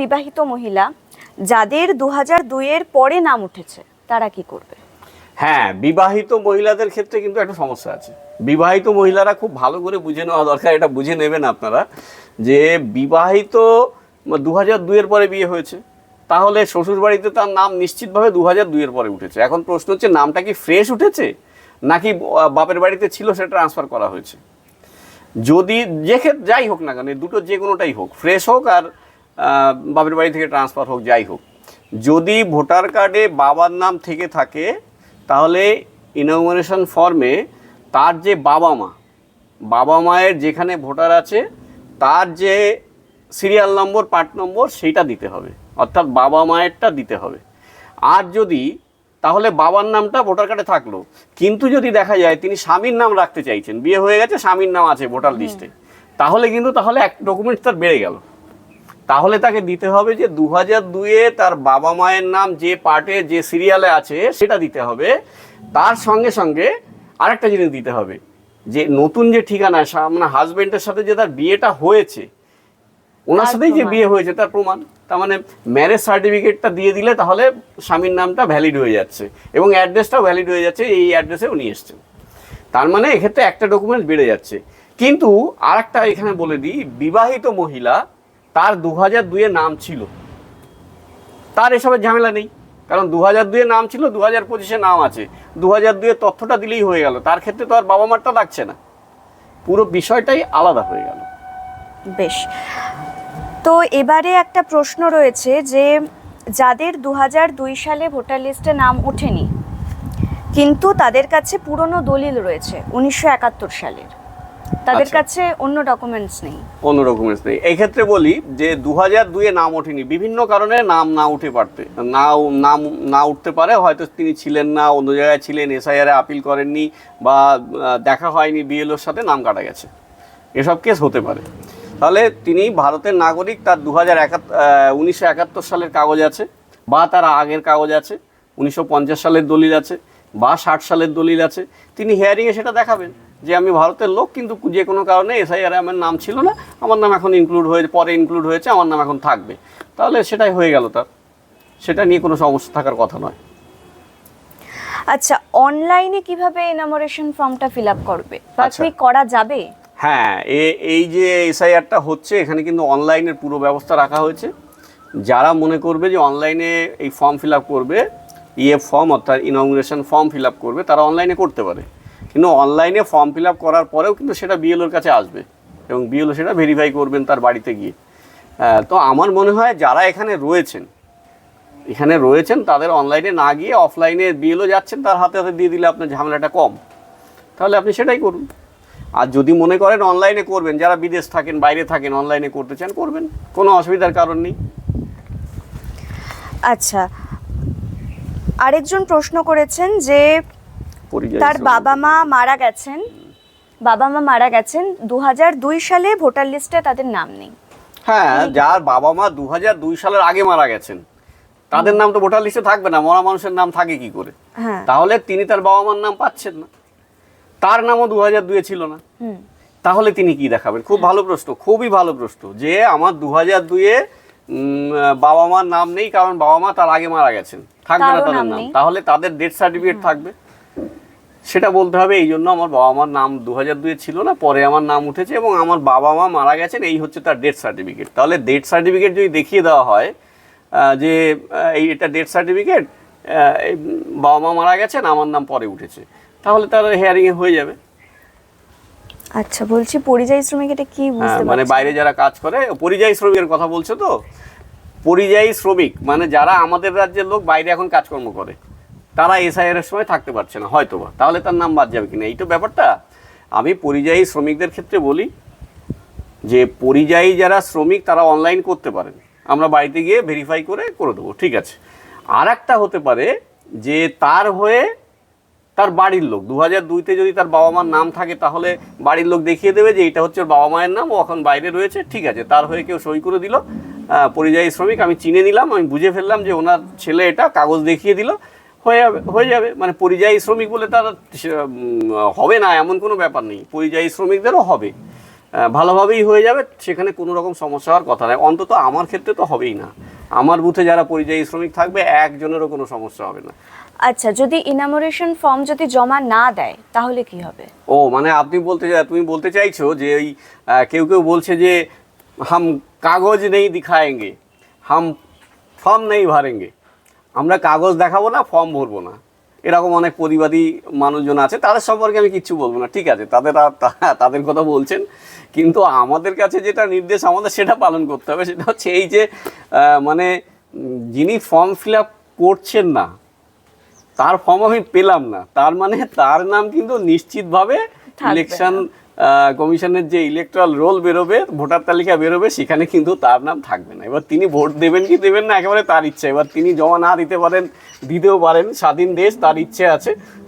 বিবাহিত মহিলা যাদের দু হাজার দুইয়ের পরে নাম উঠেছে, তারা কি করবে? হ্যাঁ বিবাহিত মহিলাদের ক্ষেত্রে কিন্তু একটা সমস্যা আছে। বিবাহিত মহিলারা খুব ভালো করে বুঝে নেওয়া দরকার, এটা বুঝে নেবেন আপনারা, যে বিবাহিত দু হাজার দুইয়ের পরে বিয়ে হয়েছে, তাহলে শ্বশুরবাড়িতে তার নাম নিশ্চিতভাবে দু হাজার দুইয়ের পরে উঠেছে। এখন প্রশ্ন হচ্ছে, নামটা কি ফ্রেশ উঠেছে, নাকি বাপের বাড়িতে ছিল সেটা ট্রান্সফার করা হয়েছে? যদি যে ক্ষেত্রে যাই হোক না কেন দুটো যে কোনোটাই হোক, ফ্রেশ হোক আর বাপের বাড়ি থেকে ট্রান্সফার হোক যাই হোক। যদি ভোটার কার্ডে বাবার নাম থেকে থাকে তাহলে ইনগ্রেশন ফর্মে তার যে বাবা মা বাবা মায়ের যেখানে ভোটার আছে তার যে সিরিয়াল নম্বর পার্ট নম্বর সেইটা দিতে হবে। অর্থাৎ বাবা মায়েরটা দিতে হবে। আর যদি তাহলে বাবার নামটা ভোটার কার্ডে থাকল। কিন্তু যদি দেখা যায় তিনি স্বামীর নাম রাখতে চাইছেন বিয়ে হয়ে গেছে স্বামীর নাম আছে ভোটার লিস্টে তাহলে কিন্তু তাহলে এক ডকুমেন্টস তার বেড়ে গেল। তাহলে তাকে দিতে হবে যে দু হাজার দুয়ে তার বাবা মায়ের নাম যে পার্টে যে সিরিয়ালে আছে সেটা দিতে হবে। তার সঙ্গে সঙ্গে আরেকটা জিনিস দিতে হবে যে নতুন যে ঠিকানা মানে হাজবেন্ডের সাথে যে তার বিয়েটা হয়েছে ওনার সাথেই যে বিয়ে হয়েছে তার প্রমাণ। তার মানে ম্যারেজ সার্টিফিকেটটা দিয়ে দিলে তাহলে স্বামীর নামটা ভ্যালিড হয়ে যাচ্ছে এবং অ্যাড্রেসটাও ভ্যালিড হয়ে যাচ্ছে এই অ্যাড্রেসে উনি এসছেন। তার মানে এক্ষেত্রে একটা ডকুমেন্ট বেড়ে যাচ্ছে। কিন্তু আরেকটা এখানে বলে দিই বিবাহিত মহিলা তার দু হাজার দুয়ে নাম ছিল। তার এসবের ঝামেলা নেই, কারণ দু হাজার দুয়ে নাম ছিল দু হাজার পঁচিশে নাম আছে। দু হাজার দুয়ে তথ্যটা দিলেই হয়ে গেল, তার ক্ষেত্রে তো আর বাবা মারটা লাগছে না। পুরো বিষয়টাই আলাদা হয়ে গেল। বেশ। তো এবারে একটা প্রশ্ন রয়েছে যে, যাদের দু হাজার দুই সালে ভোটার লিস্টে নাম ওঠেনি, কিন্তু তাদের কাছে পুরনো দলিল রয়েছে, উনিশশো একাত্তর সালের। তাদের আচ্ছা। কাছে অন্য ডকুমেন্টস নেই। অন্য ডকুমেন্টস নেই। এই ক্ষেত্রে বলি যে দু হাজার দুয়ে নাম ওঠেনি। বিভিন্ন কারণে নাম না উঠে পারতে না নাম না উঠতে পারে। হয়তো তিনি ছিলেন না অন্য জায়গায় ছিলেন এসআইআরে আপিল করেননি বা দেখা হয়নি বিএলওর সাথে নাম কাটা গেছে। এসব কেস হতে পারে। তাহলে তিনি ভারতের নাগরিক তার দু হাজার উনিশশো একাত্তর সালের কাগজ আছে বা তার আগের কাগজ আছে উনিশশো পঞ্চাশ সালের দলিল আছে বা ষাট সালের দলিল আছে। তিনি হেয়ারিংয়ে সেটা দেখাবেন। যে আমি ভারতের লোক কিন্তু যে কোনো কারণে এসআইআর আমার নাম ছিল না। আমার নাম এখন ইনক্লুড হয়েছে পরে ইনক্লুড হয়েছে আমার নাম এখন থাকবে। তাহলে সেটাই হয়ে গেল তার। সেটা নিয়ে কোনো সমস্যা থাকার কথা নয়। আচ্ছা অনলাইনে কীভাবে এনামোরেশন ফর্মটা ফিল আপ করবে? বা আচ্ছা। করা যাবে? হ্যাঁ এই যে এসআইআরটা হচ্ছে এখানে কিন্তু অনলাইনের পুরো ব্যবস্থা রাখা হয়েছে। যারা মনে করবে যে অনলাইনে এই ফর্ম ফিল আপ করবে ইএফ ফর্ম অর্থাৎ ইনগ্রেশন ফর্ম ফিল আপ করবে তারা অনলাইনে করতে পারে। কিন্তু অনলাইনে ফর্ম ফিল আপ করার পরেও কিন্তু সেটা বিএলওর কাছে আসবে। এবং বিএলও সেটা ভেরিফাই করবেন তার বাড়িতে গিয়ে। তো আমার মনে হয় যারা এখানে রয়েছেন এখানে রয়েছেন, তাদের অনলাইনে না গিয়ে অফলাইনে বিএলও যাচ্ছেন, তার হাতে হাতে দিয়ে দিলে আপনার ঝামেলাটা কম। তাহলে আপনি সেটাই করুন। আর যদি মনে করেন অনলাইনে করবেন, যারা বিদেশ থাকেন, বাইরে থাকেন অনলাইনে করতে চান, করবেন। কোনো অসুবিধার কারণ নেই। আচ্ছা। আরেকজন প্রশ্ন করেছেন যে তার বাবা মা মারা গেছেন। বাবা মা মারা গেছেন দু সালে ভোটার লিস্টে তাদের নাম নেই। হ্যাঁ যার বাবা মা দু সালের আগে মারা গেছেন। তাদের নাম তো ভোটার লিস্টে থাকবে না মরা মানুষের নাম থাকে কি করে? হ্যাঁ। তাহলে তিনি তার বাবা মার নাম পাচ্ছেন না। তার নামও দু হাজার দুয়ে ছিল না। তাহলে তিনি কি দেখাবেন? খুব ভালো প্রশ্ন খুবই ভালো প্রশ্ন যে আমার দু হাজার দুয়ে বাবা মার নাম নেই কারণ বাবা মা তার আগে মারা গেছেন। থাকবে না তাদের নাম তাহলে তাদের ডেথ সার্টিফিকেট থাকবে। সেটা বলতে হবে এই জন্য আমার বাবা মার নাম দু হাজার দুয়ে ছিল না পরে আমার নাম উঠেছে এবং আমার বাবা মা মারা গেছেন এই হচ্ছে তার ডেথ সার্টিফিকেট তাহলে ডেথ সার্টিফিকেট যদি দেখিয়ে দেওয়া হয় যে এই এটা ডেথ সার্টিফিকেট বাবা মা মারা গেছেন আমার নাম পরে উঠেছে তাহলে তার হেয়ারিংয়ে হয়ে যাবে। আচ্ছা বলছি পরিযায়ী শ্রমিক এটা কি হ্যাঁ, মানে বাইরে যারা কাজ করে পরিযায়ী শ্রমিকের কথা বলছো তো? পরিযায়ী শ্রমিক মানে যারা আমাদের রাজ্যের লোক বাইরে এখন কাজকর্ম করে। তারা এসআইআর এর সময় থাকতে পারছে না হয়তো বা তাহলে তার নাম বাদ যাবে কিনা? এই তো ব্যাপারটা। আমি পরিযায়ী শ্রমিকদের ক্ষেত্রে বলি যে, পরিযায়ী যারা শ্রমিক, তারা অনলাইন করতে পারেন। আমরা বাড়িতে গিয়ে ভেরিফাই করে করে দেবো। ঠিক আছে। আর একটা হতে পারে যে, তার হয়ে তার বাড়ির লোক দু হাজার দুইতে যদি তার বাবা মার নাম থাকে, তাহলে বাড়ির লোক দেখিয়ে দেবে যে, এটা হচ্ছে ওর বাবা মায়ের নাম, ও এখন বাইরে রয়েছে। ঠিক আছে। তার হয়ে কেউ সই করে দিল। পরিযায়ী শ্রমিক, আমি চিনে নিলাম, আমি বুঝে ফেললাম যে, ওনার ছেলে এটা, কাগজ দেখিয়ে দিল। হয়ে যাবে হয়ে যাবে। মানে পরিযায়ী শ্রমিক বলে তার হবে না এমন কোনো ব্যাপার নেই। পরিযায়ী শ্রমিকদেরও হবে। ভালোভাবেই হয়ে যাবে সেখানে কোনো রকম সমস্যা হওয়ার কথা নয়। অন্তত আমার ক্ষেত্রে তো হবেই না। আমার বুথে যারা পরিযায়ী শ্রমিক থাকবে একজনেরও কোনো সমস্যা হবে না। আচ্ছা যদি ইনামোরেশন ফর্ম যদি জমা না দেয় তাহলে কি হবে? ও মানে আপনি বলতে তুমি বলতে চাইছো যে ওই কেউ কেউ বলছে যে হাম কাগজ নেই দিখায়েঙ্গে হাম ফর্ম নেই ভরেঙ্গে। আমরা কাগজ দেখাবো না ফর্ম ভরবো না। এরকম অনেক প্রতিবাদী মানুষজন আছে তাদের সম্পর্কে আমি কিচ্ছু বলব না ঠিক আছে। তাদের তাদের কথা বলছেন কিন্তু আমাদের কাছে যেটা নির্দেশ আমাদের সেটা পালন করতে হবে। সেটা হচ্ছে এই যে মানে যিনি ফর্ম ফিল আপ করছেন না তার ফর্ম আমি পেলাম না। তার মানে তার নাম কিন্তু নিশ্চিতভাবে ইলেকশন কমিশনের যে ইলেকট্রাল রোল বেরোবে, ভোটার তালিকা বেরোবে, সেখানে কিন্তু তার নাম থাকবে না। এবার তিনি ভোট দেবেন কি দেবেন না, একেবারে তার ইচ্ছে। এবার তিনি জমা না দিতে পারেন, দিতেও পারেন। স্বাধীন দেশ তার ইচ্ছে আছে।